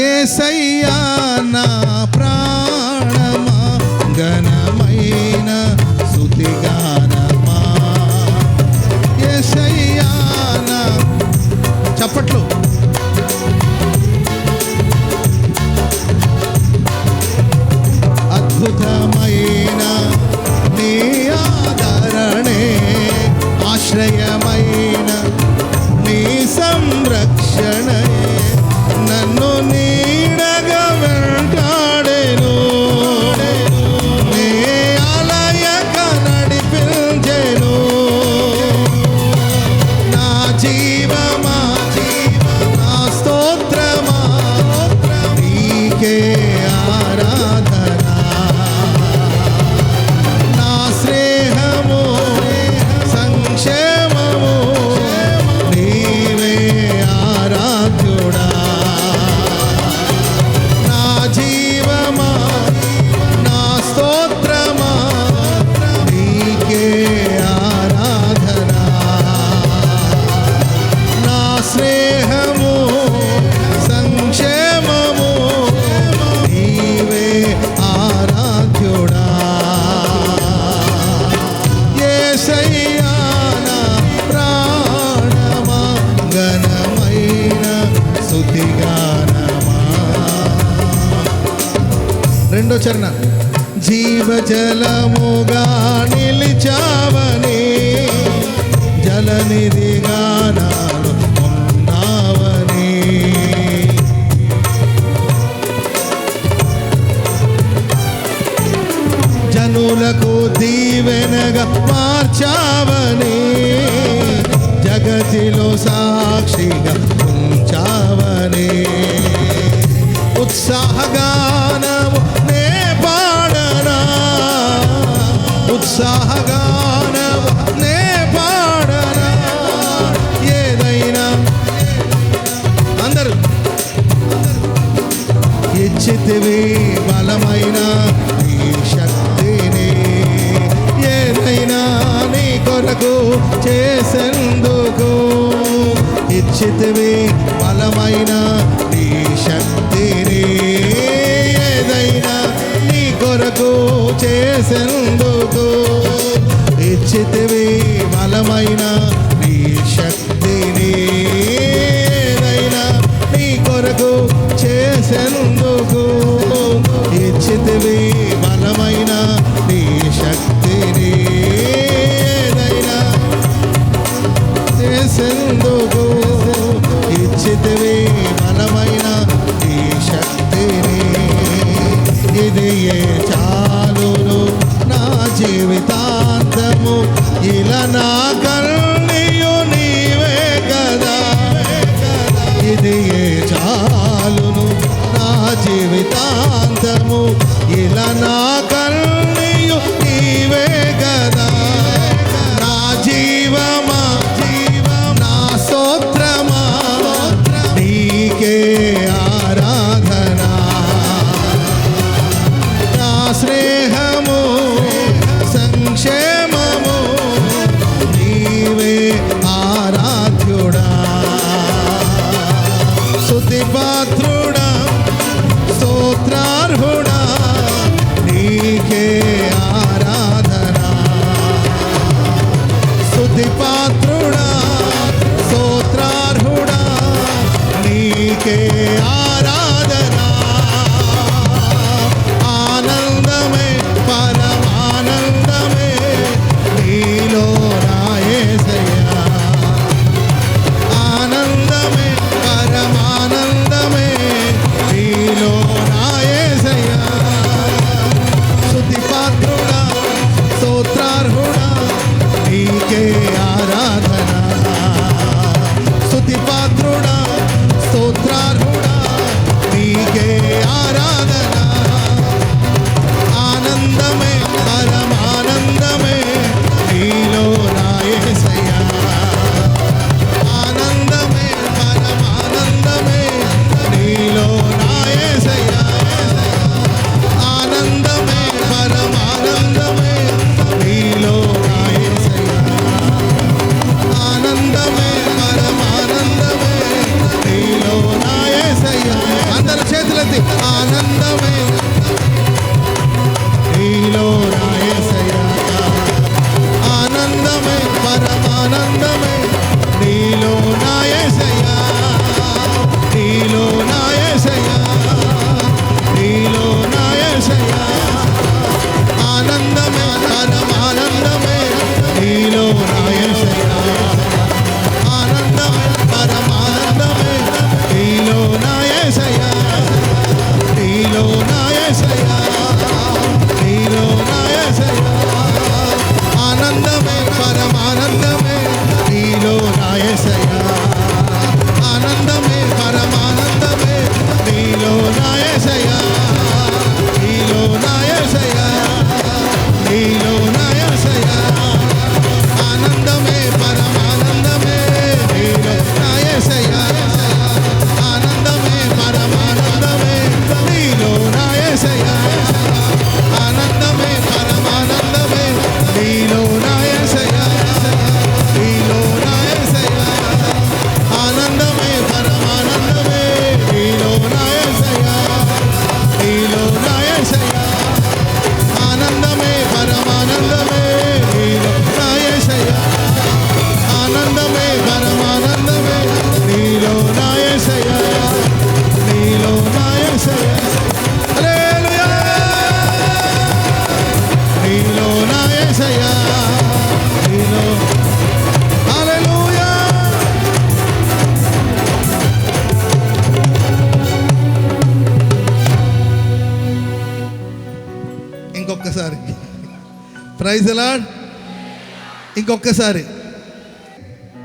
ఏసయ్యా నా ప్రాణమా ఘనమైన సుతిగానమా ఏసయ్యా నా చప్పట్లు. అద్భుతమైన నీ ఆదరణే ఆశ్రయమైన నీ సంరక్షణే. నన్ను నీ రెండో చరణ జీవజలముగా నిలిచావని జలనిధిగా ఉన్నావని జనులకు దీవెనగా మార్చావని జగతిలో సాక్షిగా చేసేందుకు ఇచ్చితివి బలమైన నీ శక్తి. ఇలా నా కర్ ఇంకొకసారి.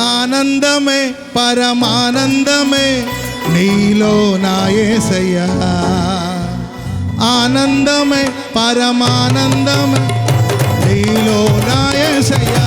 ఆనందమే పరమానందమే నీలో నా ఆనందమే పరమానందమే నీలో నాయసయ్యా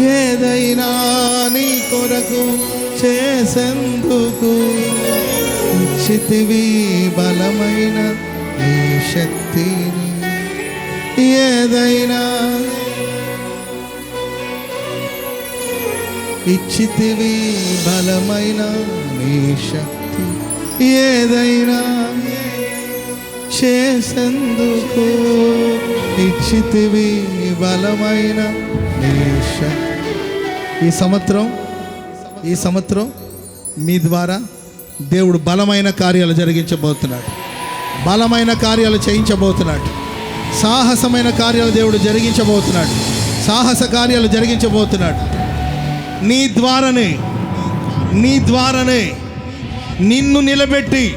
ఏదైనా నీ కొరకు చేసేందుకు ఇచ్చితివి బలమైన నీ శక్తిని. ఏదైనా ఇచ్చితివి బలమైన నీ శక్తి. ఏదైనా చేసేందుకు ఇచ్చితివి బలమైన ఈ సంవత్సరం ఈ సంవత్సరం మీ ద్వారా దేవుడు బలమైన కార్యాలు జరిగించబోతున్నాడు. బలమైన కార్యాలు చేయించబోతున్నాడు. సాహసమైన కార్యాలు దేవుడు జరిగించబోతున్నాడు. సాహస కార్యాలు జరిగించబోతున్నాడు. నీ ద్వారానే నీ ద్వారానే నిన్ను నిలబెట్టి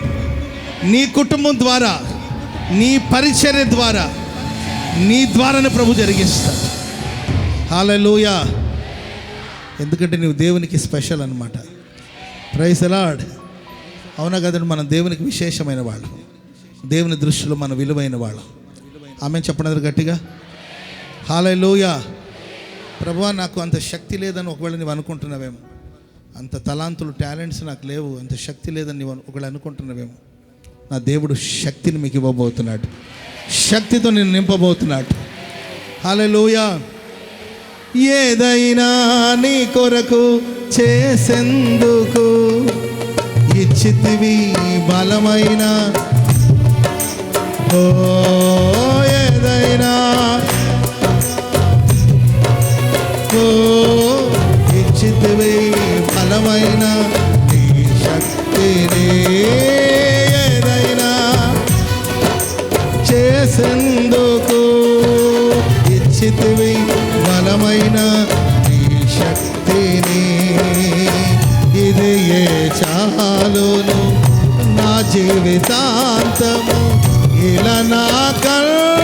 నీ కుటుంబం ద్వారా నీ పరిచర్య ద్వారా నీ ద్వారానే ప్రభు జరిగిస్తాడు. హాలూయా ఎందుకంటే నువ్వు దేవునికి స్పెషల్ అనమాట ప్రైస్ ఎలాడ్ అవునా కదండి? మనం దేవునికి విశేషమైన వాళ్ళు. దేవుని దృష్టిలో మన విలువైన వాళ్ళం. ఆమె చెప్పనది గట్టిగా. హాలూయా ప్రభా నాకు అంత శక్తి లేదని ఒకవేళ నువ్వు అనుకుంటున్నావేమో. అంత తలాంతులు టాలెంట్స్ నాకు లేవు. అంత శక్తి లేదని నువ్వు ఒకవేళ అనుకుంటున్నావేమో. నా దేవుడు శక్తిని మీకు ఇవ్వబోతున్నాడు. శక్తితో నేను నింపబోతున్నాడు. హాలూయా ఏదైనా నీ కొరకు చేసేందుకు ఇచ్చితివి బలమైన. ఓ ఏదైనా ఓ ఇచ్చితివి బలమైన నీ శక్తిని ఏదైనా చేసేందుకు ఇచ్చితివి బలమైన నీ శక్తిని. ఇది ఏ చాలును నా జీవితాంతము. ఇలా నా కళ్ళియు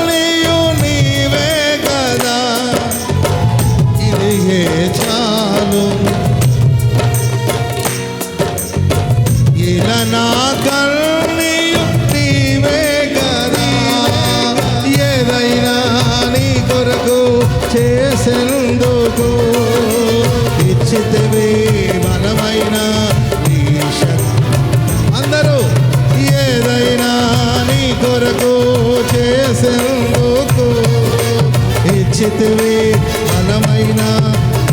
చేసితివి బలమైన నీ అందరూ ఏదైనా కొరకు చేసేందుకు ఇచ్చితివి బలమైన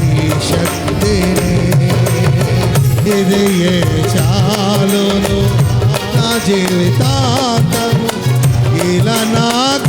నీ శక్తిని. ఇది ఏ చాలును నా జీవితాంతము? ఇలా నాకు